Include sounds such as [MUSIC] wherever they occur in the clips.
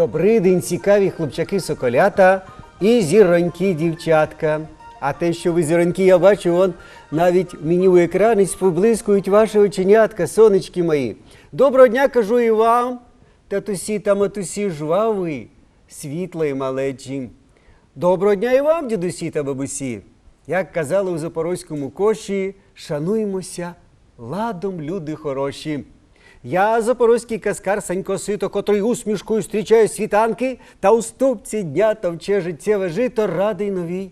Добрий день, цікаві хлопчаки соколята і зіронькі дівчатка. А те, що ви зіроньки, я бачу, вон навіть мені у екрані поблискують ваші оченятка, сонечки мої. Доброго дня кажу і вам, татусі та матусі жваві, світлої малечі. Доброго дня і вам, дідусі та бабусі. Як казали у запорозькому коші, шануємося ладом, люди хороші. Я запорозький каскар Санько Сито, котрий усмішкою зустрічає світанки та у ступці дня товче життєве жито, радий новій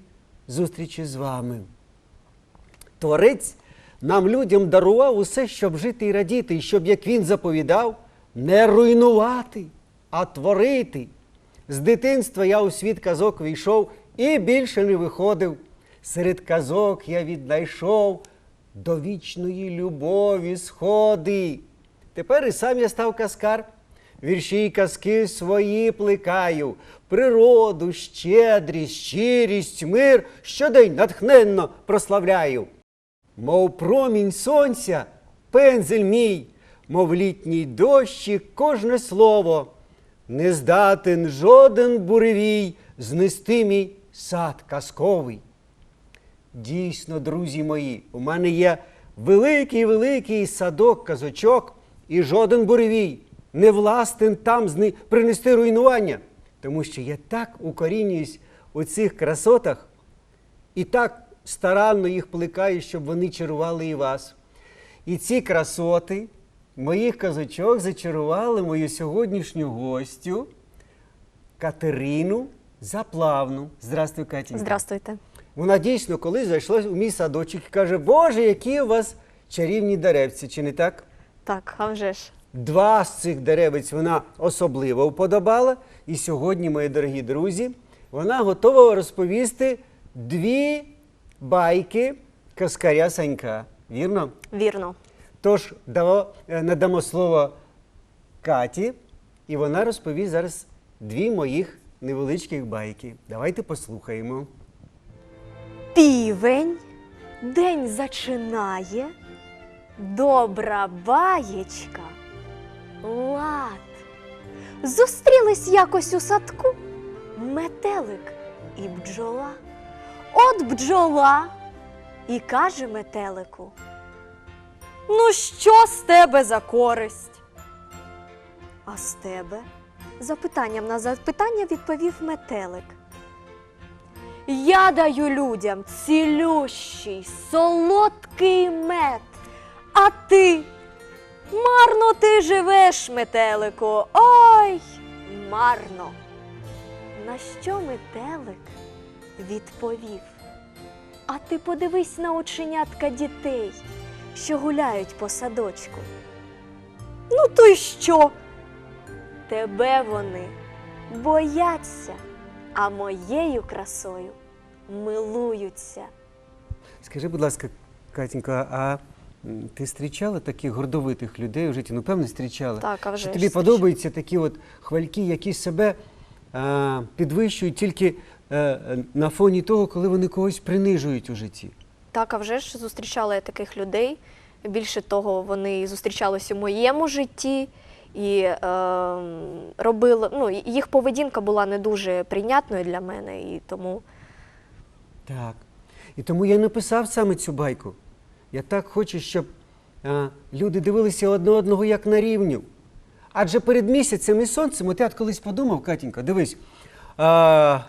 зустрічі з вами. Творець нам людям дарував усе, щоб жити і радіти, і щоб, як він заповідав, не руйнувати, а творити. З дитинства я у світ казок війшов і більше не виходив. Серед казок я віднайшов до вічної любові сходи. Тепер і сам я став каскар. Вірші й казки свої плекаю, природу, щедрість, щирість, мир щодень натхненно прославляю. Мов промінь сонця, пензель мій, мов літній дощик, кожне слово, не здатен жоден буревій знести мій сад казковий. Дійсно, друзі мої, у мене є великий великий садок казочок, і жоден буревій не властен там принести руйнування, тому що я так укорінююсь у цих красотах і так старанно їх плекаю, щоб вони чарували і вас. І ці красоти моїх казочок зачарували мою сьогоднішню гостю Катерину Заплавну. Здравствуй, Катінька. Здравствуйте. Вона дійсно колись зайшла у мій садочок і каже: Боже, які у вас чарівні деревці, чи не так? Так, а вже ж. Два з цих деревець вона особливо вподобала. І сьогодні, мої дорогі друзі, вона готова розповісти дві байки Каскаря Санька. Вірно? Вірно. Тож е, надамо слово Каті, і вона розповість зараз дві моїх невеличких байки. Давайте послухаємо. Півень день зачинає, добра баєчка, лад. Зустрілись якось у садку метелик і бджола. От бджола і каже метелику. Ну, що з тебе за користь? А з тебе? Запитанням на запитання відповів метелик. Я даю людям цілющий, солодкий мед. А ти марно ти живеш, метелику. Ой, марно. На що метелик відповів? А ти подивись на оченятка дітей, що гуляють по садочку. Ну, то й що? Тебе вони бояться, а моєю красою милуються. Скажи, будь ласка, Катінько, а ти зустрічала таких гордовитих людей у житті? Ну, певно, зустрічала. Так, а вже Що тобі подобаються такі от хвальки, які себе а, підвищують тільки е, на фоні того, коли вони когось принижують у житті. Так, а вже ж зустрічала я таких людей. Більше того, вони зустрічались у моєму житті і е, робили, ну, їх поведінка була не дуже прийнятною для мене, і тому Так. І тому я написав саме цю байку. Я так хочу, щоб а, люди дивилися одне одного як на рівню. Адже перед місяцем і сонцем, от я колись подумав, Катінька, дивись, а,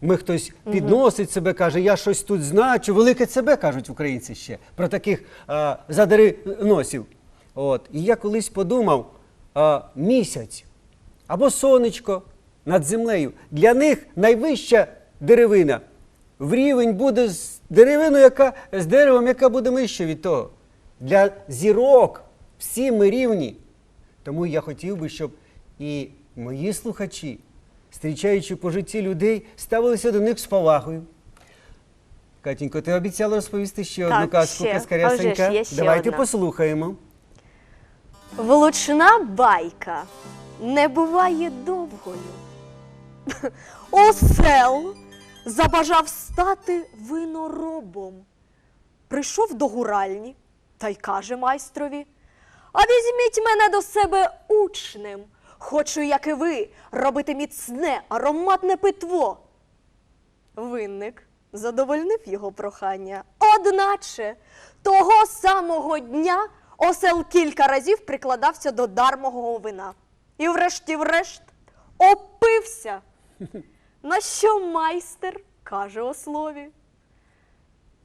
ми хтось підносить себе, каже, я щось тут значу, велике себе кажуть українці ще про таких а, задари носів. От. І я колись подумав, а, місяць або сонечко над землею. Для них найвища деревина. В рівень буде з деревиною, яка з деревом, яка буде вище від того. Для зірок всі ми рівні. Тому я хотів би, щоб і мої слухачі, зустрічаючи по житті людей, ставилися до них з повагою. Катінько, ти обіцяла розповісти ще одну казку ще. А вже ж Санька? є ще Давайте одна. послухаємо. Влучна байка не буває довгою. [LAUGHS] Осел забажав стати виноробом. Прийшов до гуральні та й каже майстрові: А візьміть мене до себе учнем, Хочу, як і ви, робити міцне, ароматне питво. Винник задовольнив його прохання. Одначе того самого дня осел кілька разів прикладався до дармого вина. І врешті-врешт опився. [LAUGHS] На що майстер каже ослові?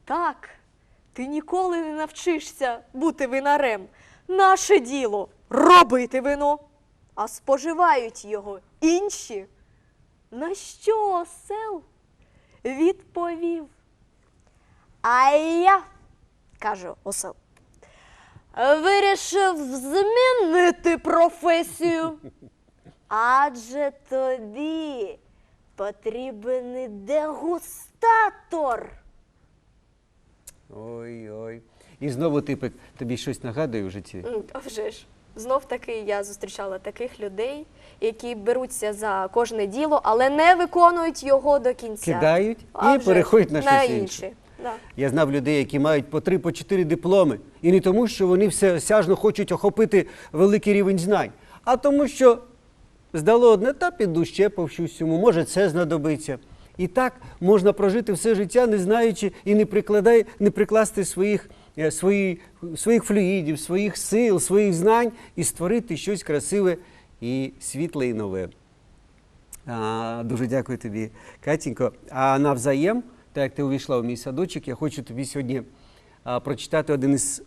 Так, ти ніколи не навчишся бути винарем. Наше діло робити вино, а споживають його інші. На що осел відповів? А я, каже осел, вирішив змінити професію. Адже тобі потрібен дегустатор. Ой, ой. І знову типик тобі щось нагадує в житті. А вже ж. Знов таки я зустрічала таких людей, які беруться за кожне діло, але не виконують його до кінця. Кидають А і вже переходять на на щось інше. інше. Да. Я знав людей, які мають по три, по чотири дипломи. І не тому, що вони все сяжно хочуть охопити великий рівень знань, а тому, що здало одне, та піду ще повчусь цьому, може це знадобиться. І так можна прожити все життя, не знаючи і не, прикладай, не прикласти своїх, е, свої, своїх флюїдів, своїх сил, своїх знань і створити щось красиве і світле і нове. А, дуже дякую тобі, Катінько. А навзаєм, так як ти увійшла у мій садочок, я хочу тобі сьогодні а, прочитати один із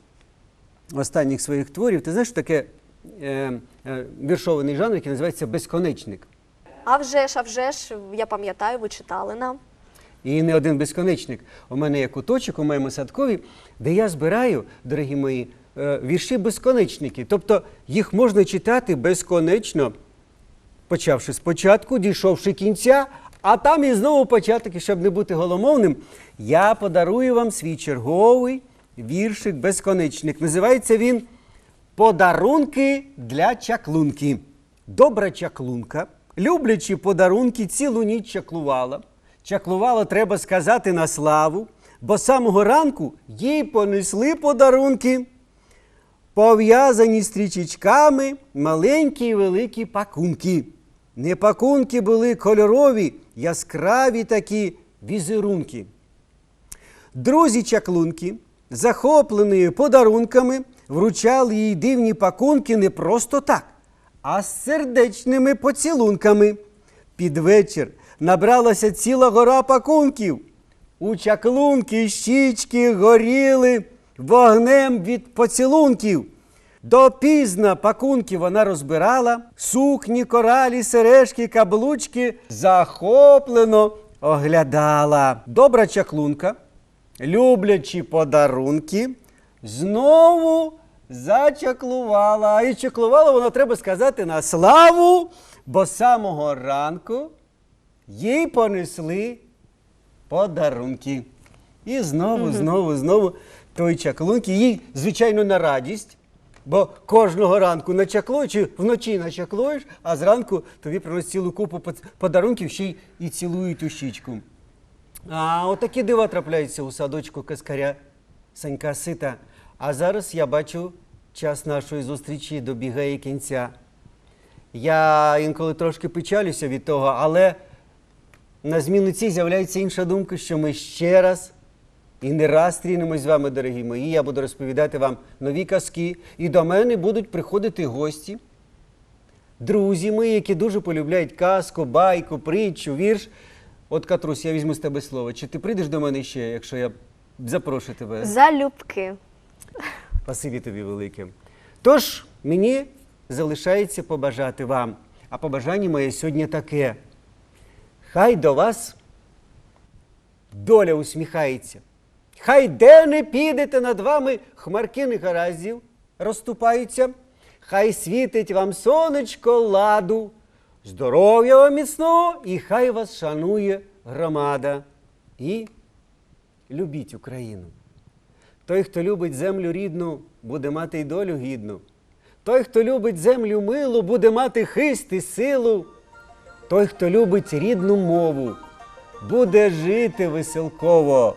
останніх своїх творів. Ти знаєш, таке віршований жанр, який називається безконечник. А вже ж, а вже ж, я пам'ятаю, ви читали нам. І не один безконечник. У мене є куточок у моєму садкові, де я збираю, дорогі мої, е, вірші безконечники. Тобто їх можна читати безконечно, почавши спочатку, дійшовши кінця, а там і знову початок, і щоб не бути голомовним, я подарую вам свій черговий віршик безконечник. Називається він Подарунки для чаклунки. Добра чаклунка, люблячи подарунки, цілу ніч чаклувала. Чаклувала, треба сказати, на славу, бо самого ранку їй понесли подарунки. Пов'язані стрічечками маленькі і великі пакунки. Не пакунки були кольорові, яскраві такі візерунки. Друзі чаклунки, захоплені подарунками, вручали їй дивні пакунки не просто так, а з сердечними поцілунками. Під вечір набралася ціла гора пакунків. У чаклунки щічки горіли вогнем від поцілунків. Допізна пакунки вона розбирала, сукні, коралі, сережки, каблучки захоплено оглядала. Добра чаклунка, люблячи подарунки, знову зачаклувала. І чаклувала вона, треба сказати, на славу, бо з самого ранку їй понесли подарунки. І знову, знову, знову той чаклунки. Їй, звичайно, на радість. Бо кожного ранку начаклуєш, чи вночі начаклуєш, а зранку тобі приносять цілу купу подарунків ще й і цілують у щічку. А отакі дива трапляються у садочку каскаря Санька Сита. А зараз я бачу, час нашої зустрічі добігає кінця. Я інколи трошки печалюся від того, але на зміну цій з'являється інша думка, що ми ще раз і не раз стрінемось з вами, дорогі мої. Я буду розповідати вам нові казки, і до мене будуть приходити гості, друзі мої, які дуже полюбляють казку, байку, притчу, вірш. От, Катрусь, я візьму з тебе слово. Чи ти прийдеш до мене ще, якщо я запрошу тебе? Залюбки. Спасибі тобі велике. Тож мені залишається побажати вам. А побажання моє сьогодні таке. Хай до вас доля усміхається. Хай де не підете над вами хмарки негараздів розступаються. Хай світить вам сонечко ладу, здоров'я вам міцного, і хай вас шанує громада. І любіть Україну. Той, хто любить землю рідну, буде мати й долю гідну. Той, хто любить землю милу, буде мати хист і силу. Той, хто любить рідну мову, буде жити веселково.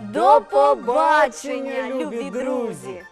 До побачення, любі друзі!